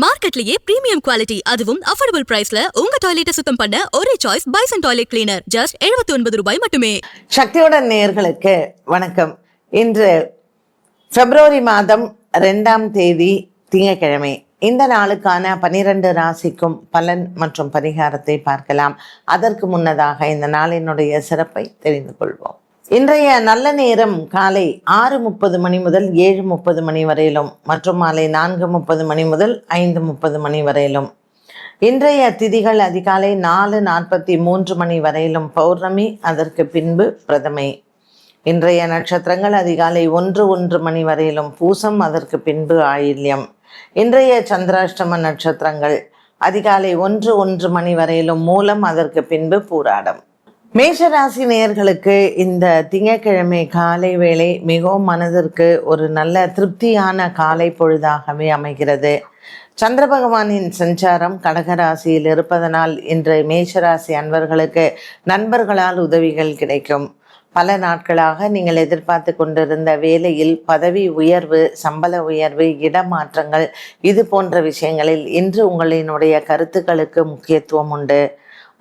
மார்க்கெட்லயே premium quality அதுவும் affordable பிரைஸ்ல உங்க டாய்லெட்டை சுத்தம் பண்ண ஒரே choice Bison toilet cleaner just 79 ஒன்பது ரூபாய் மட்டுமே. சக்தியோட நேர்களுக்கு வணக்கம். இன்று பிப்ரவரி மாதம் ரெண்டாம் தேதி திங்கக்கிழமை இந்த நாளுக்கான பனிரெண்டு ராசிக்கும் பலன் மற்றும் பரிகாரத்தை பார்க்கலாம். அதற்கு முன்னதாக இந்த நாளினுடைய சிறப்பை தெரிந்து கொள்வோம். இன்றைய நல்ல நேரம் காலை ஆறு முப்பது மணி முதல் ஏழு முப்பது மணி வரையிலும் மற்றும் மாலை நான்கு முப்பது மணி முதல் ஐந்து முப்பது மணி வரையிலும். இன்றைய திதிகள் அதிகாலை நாலு நாற்பத்தி மூன்று மணி வரையிலும் பௌர்ணமி அதற்கு பின்பு பிரதமை. இன்றைய நட்சத்திரங்கள் அதிகாலை ஒன்று ஒன்று மணி வரையிலும் பூசம் அதற்கு பின்பு ஆயில்யம். இன்றைய சந்திராஷ்டம நட்சத்திரங்கள் அதிகாலை ஒன்று ஒன்று மணி வரையிலும் மூலம் அதற்கு பின்பு பூராடம். மேஷராசி நேயர்களுக்கு இந்த திங்கட்கிழமை காலை வேளை மிகவும் மனதிற்கு ஒரு நல்ல திருப்தியான காலை பொழுதாகவே அமைகிறது. சந்திர பகவானின் சஞ்சாரம் கடகராசியில் இருப்பதனால் இன்று மேஷராசி அன்பர்களுக்கு நண்பர்களால் உதவிகள் கிடைக்கும். பல நாட்களாக நீங்கள் எதிர்பார்த்து கொண்டிருந்த வேலையில் பதவி உயர்வு சம்பள உயர்வு இடமாற்றங்கள் இது போன்ற விஷயங்களில் இன்று உங்களினுடைய கருத்துக்களுக்கு முக்கியத்துவம் உண்டு.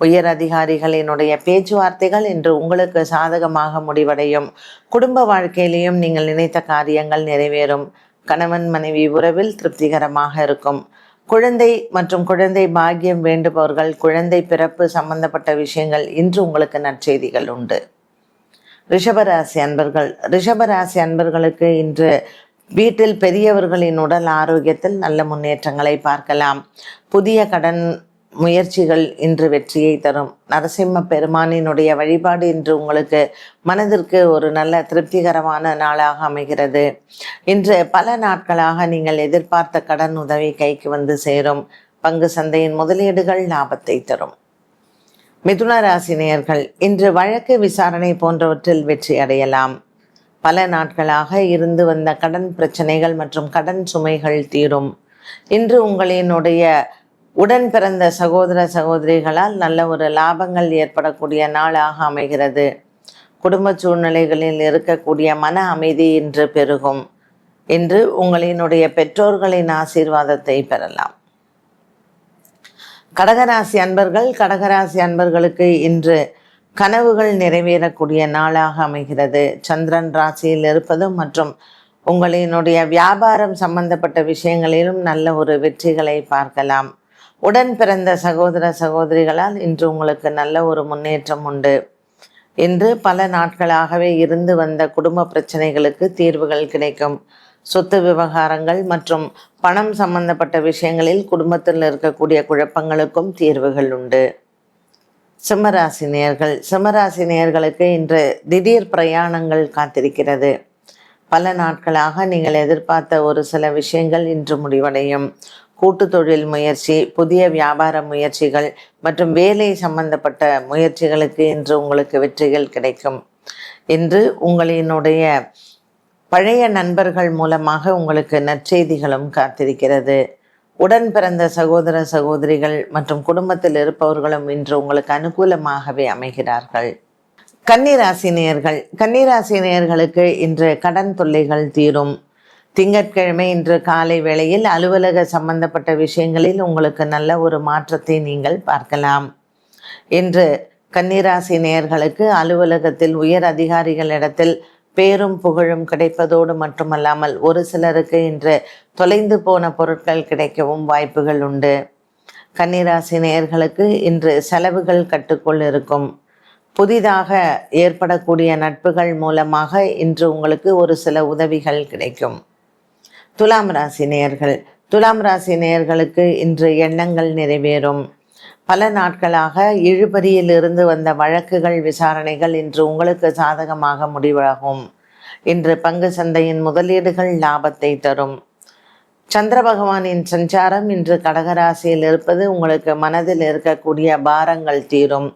உயர் அதிகாரிகளினுடைய பேச்சுவார்த்தைகள் இன்று உங்களுக்கு சாதகமாக முடிவடையும். குடும்ப வாழ்க்கையிலையும் நீங்கள் நினைத்த காரியங்கள் நிறைவேறும். கணவன் மனைவி உறவில் திருப்திகரமாக இருக்கும். குழந்தை மற்றும் குழந்தை பாக்கியம் வேண்டுபவர்கள் குழந்தை பிறப்பு சம்பந்தப்பட்ட விஷயங்கள் இன்று உங்களுக்கு நற்செய்திகள் உண்டு. ரிஷபராசி அன்பர்கள் ரிஷபராசி அன்பர்களுக்கு இன்று வீட்டில் பெரியவர்களின் உடல் ஆரோக்கியத்தில் நல்ல முன்னேற்றங்களை பார்க்கலாம். புதிய கடன் முயற்சிகள் இன்று வெற்றியை தரும். நரசிம்ம பெருமானினுடைய வழிபாடு இன்று உங்களுக்கு மனதிற்கு ஒரு நல்ல திருப்திகரமான நாளாக அமைகிறது. இன்று பல நாட்களாக நீங்கள் எதிர்பார்த்த கடன் உதவி கைக்கு வந்து சேரும். பங்கு சந்தையின் முதலீடுகள் லாபத்தை தரும். மிதுன ராசி நேயர்கள் இன்று வழக்கு விசாரணை போன்றவற்றில் வெற்றி அடையலாம். பல நாட்களாக இருந்து வந்த கடன் பிரச்சனைகள் மற்றும் கடன் சுமைகள் தீரும். இன்று உங்களினுடைய உடன் பிறந்த சகோதர சகோதரிகளால் நல்ல ஒரு லாபங்கள் ஏற்படக்கூடிய நாளாக அமைகிறது. குடும்ப சூழ்நிலைகளில் இருக்கக்கூடிய மன அமைதி இன்று பெருகும். இன்று உங்களினுடைய பெற்றோர்களின் ஆசீர்வாதத்தை பெறலாம். கடகராசி அன்பர்கள் கடகராசி அன்பர்களுக்கு இன்று கனவுகள் நிறைவேறக்கூடிய நாளாக அமைகிறது. சந்திரன் ராசியில் இருப்பது மற்றும் உங்களினுடைய வியாபாரம் சம்பந்தப்பட்ட விஷயங்களிலும் நல்ல ஒரு வெற்றிகளை பார்க்கலாம். உடன் பிறந்த சகோதர சகோதரிகளால் இன்று உங்களுக்கு நல்ல ஒரு முன்னேற்றம் உண்டு. இன்று பல நாட்களாகவே இருந்து வந்த குடும்ப பிரச்சனைகளுக்கு தீர்வுகள் கிடைக்கும். சொத்து விவகாரங்கள் மற்றும் பணம் சம்பந்தப்பட்ட விஷயங்களில் குடும்பத்தில் இருக்கக்கூடிய குழப்பங்களுக்கும் தீர்வுகள் உண்டு. சிம்மராசி நேர்கள் சிம்மராசி நேர்களுக்கு இன்று திடீர் பிரயாணங்கள் காத்திருக்கிறது. பல நாட்களாக நீங்கள் எதிர்பார்த்த ஒரு சில விஷயங்கள் இன்று முடிவடையும். கூட்டு தொழில் முயற்சி புதிய வியாபார முயற்சிகள் மற்றும் வேலை சம்பந்தப்பட்ட முயற்சிகளுக்கு இன்று உங்களுக்கு வெற்றிகள் கிடைக்கும். இன்று உங்களினுடைய பழைய நண்பர்கள் மூலமாக உங்களுக்கு நற்செய்திகளும் காத்திருக்கிறது. உடன் பிறந்த சகோதர சகோதரிகள் மற்றும் குடும்பத்தில் இருப்பவர்களும் இன்று உங்களுக்கு அனுகூலமாகவே அமைகிறார்கள். கன்னிராசி நேயர்கள் கன்னிராசி நேயர்களுக்கு இன்று கடன் தொல்லைகள் தீரும். திங்கட்கிழமை இன்று காலை வேளையில் அலுவலக சம்பந்தப்பட்ட விஷயங்களில் உங்களுக்கு நல்ல ஒரு மாற்றத்தை நீங்கள் பார்க்கலாம். இன்று கன்னிராசி நேயர்களுக்கு அலுவலகத்தில் உயர் அதிகாரிகளிடத்தில் பேரும் புகழும் கிடைப்பதோடு மட்டுமல்லாமல் ஒரு சிலருக்கு இன்று தொலைந்து போன பொருட்கள் கிடைக்கவும் வாய்ப்புகள் உண்டு. கன்னிராசி நேயர்களுக்கு இன்று செலவுகள் கட்டுக்குள் இருக்கும். புதிதாக ஏற்படக்கூடிய நட்புகள் மூலமாக இன்று உங்களுக்கு ஒரு சில உதவிகள் கிடைக்கும். துலாம் ராசி நேயர்கள். துலாம் ராசி நேயர்களுக்கு இன்று எண்ணங்கள் நிறைவேறும். பல நாட்களாக இழுபறியில் இருந்து வந்த வழக்குகள் விசாரணைகள் இன்று உங்களுக்கு சாதகமாக முடிவாகும் இன்று பங்கு சந்தையின் முதலீடுகள் லாபத்தை தரும். சந்திர பகவானின் சஞ்சாரம் இன்று கடகராசியில் இருப்பது உங்களுக்கு மனதில் இருக்கக்கூடிய பாரங்கள் தீரும்.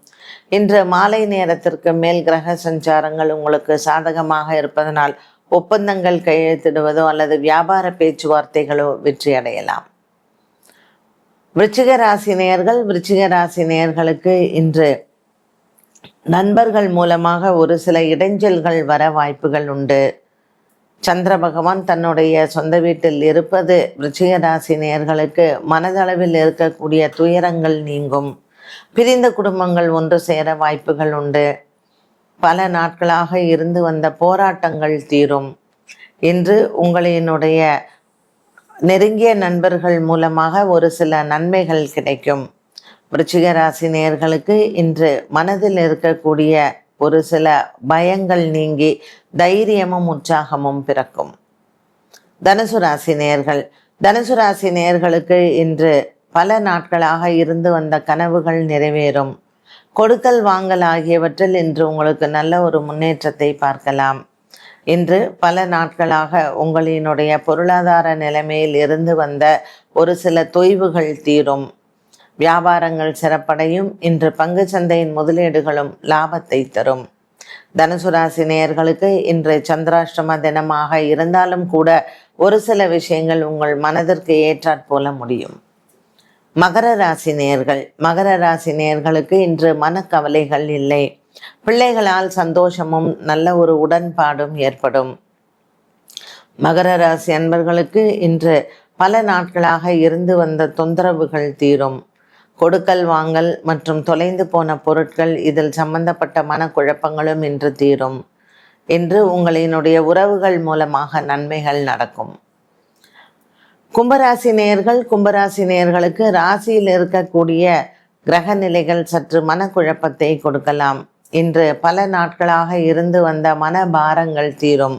இன்று மாலை நேரத்திற்கு மேல் கிரக சஞ்சாரங்கள் உங்களுக்கு சாதகமாக இருப்பதனால் ஒப்பந்தங்கள் கையெழுத்திடுவதோ அல்லது வியாபார பேச்சுவார்த்தைகளோ வெற்றி அடையலாம் விருச்சிக ராசி நேயர்கள் விருச்சிக ராசி நேயர்களுக்கு இன்று நண்பர்கள் மூலமாக ஒரு சில இடைஞ்சல்கள் வர வாய்ப்புகள் உண்டு. சந்திர பகவான் தன்னுடைய சொந்த வீட்டில் இருப்பது விருச்சிக ராசி நேயர்களுக்கு மனதளவில் இருக்கக்கூடிய துயரங்கள் நீங்கும். பிரிந்த குடும்பங்கள் ஒன்று சேர வாய்ப்புகள் உண்டு. பல நாட்களாக இருந்து வந்த போராட்டங்கள் தீரும். இன்று உங்களினுடைய நெருங்கிய நண்பர்கள் மூலமாக ஒரு சில நன்மைகள் கிடைக்கும். விருச்சிக ராசி நேயர்களுக்கு இன்று மனதில் இருக்கக்கூடிய ஒரு சில பயங்கள் நீங்கி தைரியமும் உற்சாகமும் பிறக்கும். தனுசு ராசி நேயர்கள். தனுசு ராசி நேர்களுக்கு இன்று பல நாட்களாக இருந்து வந்த கனவுகள் நிறைவேறும். கொடுக்கல் வாங்கல் ஆகியவற்றில் இன்று உங்களுக்கு நல்ல ஒரு முன்னேற்றத்தை பார்க்கலாம். இன்று பல நாட்களாக உங்களினுடைய பொருளாதார நிலைமையில் இருந்து வந்த ஒரு சில தொய்வுகள் தீரும். வியாபாரங்கள் சிறப்படையும். இன்று பங்கு சந்தையின் முதலீடுகளும் லாபத்தை தரும். தனுசு ராசி நேயர்களுக்கு இன்று சந்திராஷ்டம தினமாக இருந்தாலும் கூட ஒரு சில விஷயங்கள் உங்கள் மனதிற்கு ஏற்றாற் போல முடியும். மகர ராசி நேர்கள். மகர ராசி நேர்களுக்கு இன்று மனக்கவலைகள் இல்லை. பிள்ளைகளால் சந்தோஷமும் நல்ல ஒரு உடன்பாடும் ஏற்படும். மகர ராசி அன்பர்களுக்கு இன்று பல நாட்களாக இருந்து வந்த தொந்தரவுகள் தீரும். கொடுக்கல் வாங்கல் மற்றும் தொலைந்து போன பொருட்கள் இதில் சம்பந்தப்பட்ட மனக்குழப்பங்களும் இன்று தீரும். என்று உங்களினுடைய உறவுகள் மூலமாக நன்மைகள் நடக்கும். கும்பராசி நேயர்கள் கும்பராசி நேர்களுக்கு ராசியில் இருக்கக்கூடிய கிரக நிலைகள் சற்று மனக்குழப்பத்தை கொடுக்கலாம். இன்று பல நாட்களாக இருந்து வந்த மன பாரங்கள் தீரும்.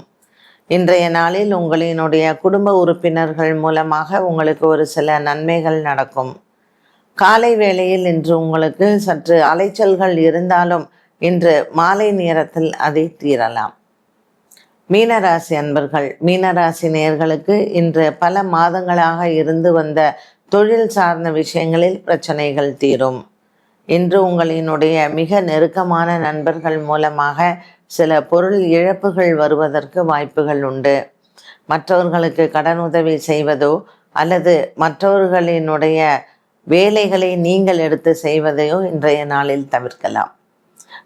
இன்றைய நாளில் உங்களினுடைய குடும்ப உறுப்பினர்கள் மூலமாக உங்களுக்கு ஒரு சில நன்மைகள் நடக்கும். காலை வேளையில் இன்று உங்களுக்கு சற்று அலைச்சல்கள் இருந்தாலும் இன்று மாலை நேரத்தில் அதை தீரலாம். மீனராசி அன்பர்கள் மீனராசி நேர்களுக்கு இன்று பல மாதங்களாக இருந்து வந்த தொழில் சார்ந்த விஷயங்களில் பிரச்சனைகள் தீரும். இன்று உங்களினுடைய மிக நெருக்கமான நண்பர்கள் மூலமாக சில பொருள் இழப்புகள் வருவதற்கு வாய்ப்புகள் உண்டு. மற்றவர்களுக்கு கடன் உதவி செய்வதோ அல்லது மற்றவர்களினுடைய வேலைகளை நீங்கள் எடுத்து செய்வதையோ இன்றைய நாளில் தவிர்க்கலாம்.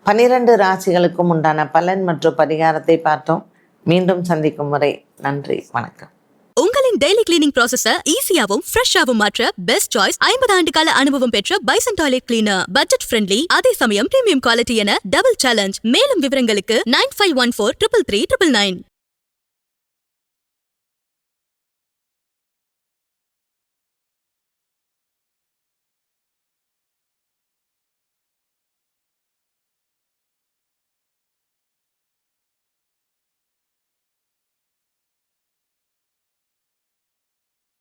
பனிரெண்டு ராசிகளுக்கும் உண்டான பலன் மற்றும் பரிகாரத்தை பார்த்தோம். மீண்டும் சந்திக்கும் வரை நன்றி வணக்கம். உங்களின் டெய்லி கிளீனிங் ப்ராசஸ ஈஸியாவும் ஃப்ரெஷ்ஷாவும் மாற்ற பெஸ்ட் சாய்ஸ் ஐம்பது ஆண்டு கால அனுபவம் பெற்ற Bison toilet cleaner budget friendly அதே சமயம் பிரீமியம் குவாலிட்டி என டபுள் சேலஞ்ச் மேலும் விவரங்களுக்கு nine five one four triple three triple nine